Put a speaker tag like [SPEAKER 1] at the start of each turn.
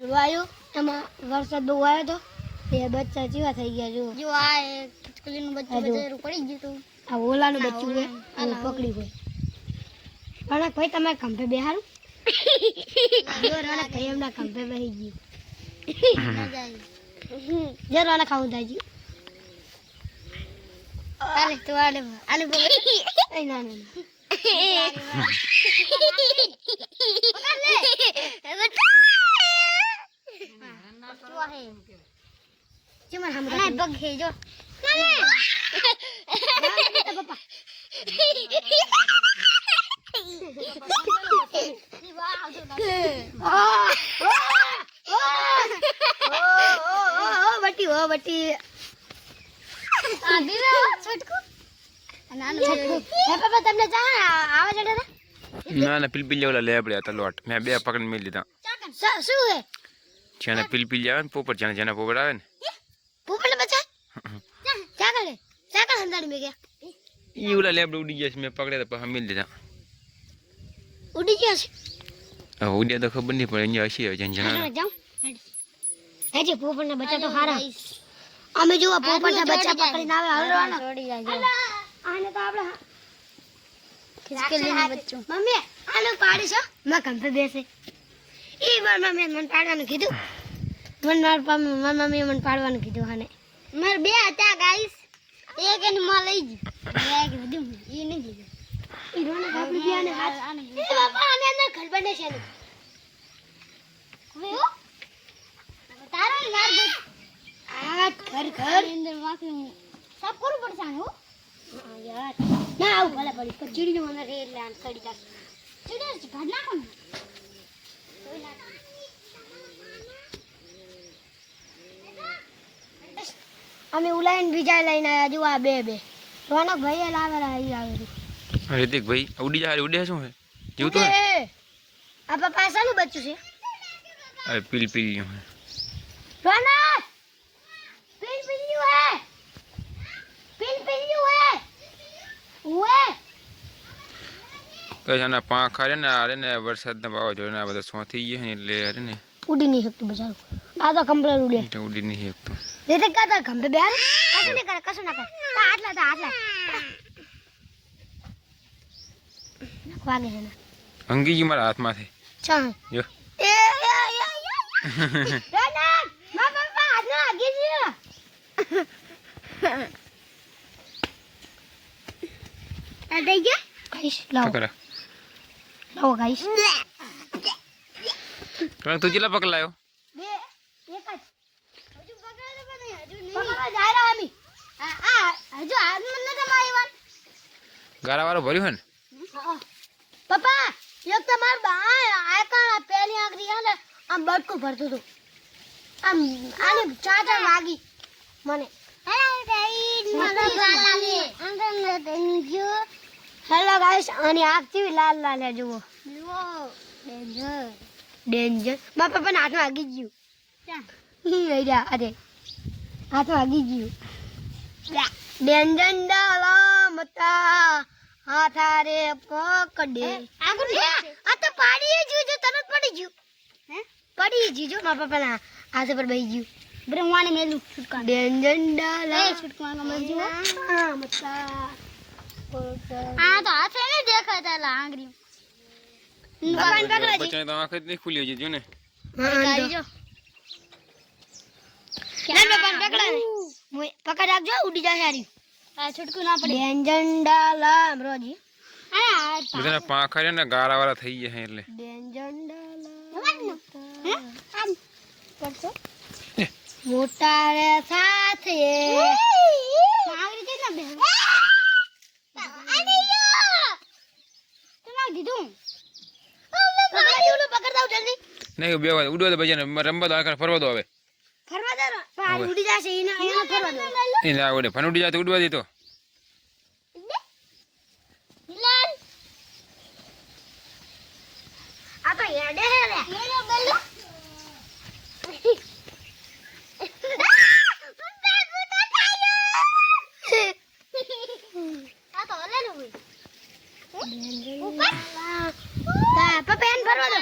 [SPEAKER 1] જોવાયું એમાં વરસાદ બહુ આવ્યો હતો એ બચ્ચા ચીવા થઈ ગયા જો
[SPEAKER 2] જો આ એક બચ્ચું બધું પડી ગયું હતું.
[SPEAKER 1] આ ઓલાનું બચ્ચું છે. અને પકડી ગઈ પણ ભાઈ તમે ખંભે બેહારું? જો રાણા ભાઈ એમના ખંભે બેહી ગયું. જો રાણા ખાવું થાય ગયું
[SPEAKER 2] આલે તો આલે આલે પકડ
[SPEAKER 1] ના ના ના. જે મને સામે
[SPEAKER 2] અને
[SPEAKER 1] રાખી.
[SPEAKER 2] પગ હે જો
[SPEAKER 1] પપ્પા આ, આ, આ, ઓ, ઓ, ઓ, ઓ, બટી ઓ બટી
[SPEAKER 2] આ દીવે છટકુ અને આનો
[SPEAKER 1] હે પપ્પા તમને ચા આવે છે દાદા
[SPEAKER 3] ના ના પીલપીલી ઓલા લેબડે હતા લોટ મેં બે પકડી મેં લીધા
[SPEAKER 1] શ- શું હે
[SPEAKER 3] જેને પીલપીલી આવે ને પોપટ જેને જેને પોપટ આવે ને
[SPEAKER 1] પોપટ બચા ચા કરે ચા હંદાડી મે ગયા.
[SPEAKER 3] ઈ ઓલા લેબડ ઉડી ગયા છે મે પકડ્યા તો પછી મિલ દીધા.
[SPEAKER 1] ઉડી ગયા છે?
[SPEAKER 3] હવે ઉડ્યા તો ખબર નહીં પડે અહીંયા હશે જેને જેને
[SPEAKER 1] જાઉં હે જે પોપટ ના બચ્ચા તો હારા. અમે જો પોપટ ના બચ્ચા પકડીને આવે હલવાનો
[SPEAKER 2] છોડી જાય
[SPEAKER 1] આને તો આપણે
[SPEAKER 2] ખિચકલીનું બચ્ચું
[SPEAKER 1] મમ્મી આનો પાડી છો મેં કંપે બેસે. ઈ વાર મમ્મી મને પાડવાનું કીધું. મને માર પમ- મારી મમ્મીએ મને પાડવાનું કીધું આને
[SPEAKER 2] મારે બે હતા ગાઈસ. એક એને માં લઈ ગઈ. એક વધુ એ નહીં દીધું
[SPEAKER 1] ઈ રોનક આપણી બેને હાથ. એ બાપા આને અંદર ઘર છે એનું.
[SPEAKER 2] હવે તારો માર ગઈ
[SPEAKER 1] આ ઘર ઘર.
[SPEAKER 2] અંદર માખી સાફ કરવું પડશે આને હો.
[SPEAKER 1] યાર. ના આવું ભલે પડી પણ ચીડીનું અંદર સડી
[SPEAKER 2] ચીડે છે નાખો ને.
[SPEAKER 1] અમે ઉલાઈને બીજા લઈને આવ્યા જો આ બે બે. રોનક ભાઈએ લાવેલા અહીં આવેલું
[SPEAKER 3] રિતિક ભાઈ ઉડી જાય ઉડે શું હે? જીવતું હે.
[SPEAKER 1] એ, આ પપ્પા શાનું બચ્ચું છે?
[SPEAKER 3] અરે પીલપીલી હે.
[SPEAKER 1] રોનક! પીલ પીલ્યું હે? પીલ પીલ્યું હે? ઉએ
[SPEAKER 3] તો આના પાંખ હારે ને આરે ને વરસાદના વાવાઝોડા ને આ બધા સો થઈ ગયા ને એટલે અરે ને.
[SPEAKER 1] ઉડી નહીં શકતું બચારું આ કંપલે કમ્પ્લેટ ઉડે.
[SPEAKER 3] તો ઉડી નહીં શકતો.
[SPEAKER 1] દેતે કા તા ખંભે બેહાર કશું નહીં કરે કશું ના કરે. તા આટલા તા આટલા. વાગે છે ને.
[SPEAKER 3] અંગી ગઈ મારા હાથમાંથી
[SPEAKER 1] ચા
[SPEAKER 3] જો.
[SPEAKER 1] એ એ એ યા રોનક મા પપ્પા હાથના આગી ગયો
[SPEAKER 2] આ દઈ ગયા?
[SPEAKER 1] ગાઈસ લાવો.
[SPEAKER 3] કરે?
[SPEAKER 1] લાવો ગાઈસ
[SPEAKER 3] તું કેટલા પગ લાયો
[SPEAKER 1] બે એક જ હજુ પકડે તો નહીં હજુ નહીં પકડવા જાય રહ્યા અમી આ આ હજુ હાથમાં ન તમારી વાત.
[SPEAKER 3] ગારા વાળો હે ને?
[SPEAKER 1] પપ્પા એક તો માર બા પેલી આંગળી હે ને આમ બટકું ભરતું હતું. આમ આને ચાર ચાર મને. હેલો ગાઈસ આની આંખ કેવી લાલ લાલ હે જુઓ. ડેન્જર મારા પપ્પાના હાથમાં વાગી ગયું. રહ્યા અરે. હાથમાં વાગી ગયું. ડેન્જર ડાલા મતા હાથા રે પકડે આ તો પાડી ગયું જો તરત પડી ગયું
[SPEAKER 2] હે?
[SPEAKER 1] પડી ગયું જો મારા પપ્પાના હાથ પર બેહી ગયું
[SPEAKER 2] બ્રહ્માને મેલું છૂટકા
[SPEAKER 1] ડેન્જર ડાલા
[SPEAKER 2] એ છૂટકાનો મરજી હો.
[SPEAKER 1] હા, મતા
[SPEAKER 2] આ તો હાથે નહીં દેખાતા લા આંગળી
[SPEAKER 1] પપ્પાને પકડો જી.
[SPEAKER 3] બચ્ચાને તો આંખ જ નહીં ખુલી હજી જો ને
[SPEAKER 1] હા,
[SPEAKER 2] કાઢી
[SPEAKER 1] જો.
[SPEAKER 2] જો
[SPEAKER 1] ના, પપ્પાને પકડો ને. પકડ રાખજો ઉડી જાય હારી.
[SPEAKER 2] આ છૂટકું ના પડે.
[SPEAKER 1] ડેન્જર
[SPEAKER 3] અમરોજી ને ગારા વાળા થઈ ગયા એટલે.
[SPEAKER 1] મોટા રે સાથે.
[SPEAKER 2] બે તમારે દીધું.
[SPEAKER 1] પકડ પકડ જલ્દી.
[SPEAKER 3] નહીં બે વાર ઉડવા દે રમવા દો ફરવા દો હવે.
[SPEAKER 1] ફરવા દે હોય ઉડી જશે
[SPEAKER 3] ઉડી જાય ઉડવા દે
[SPEAKER 2] તો.
[SPEAKER 1] આ ઉપર? પપ્પા એને ફરવા દો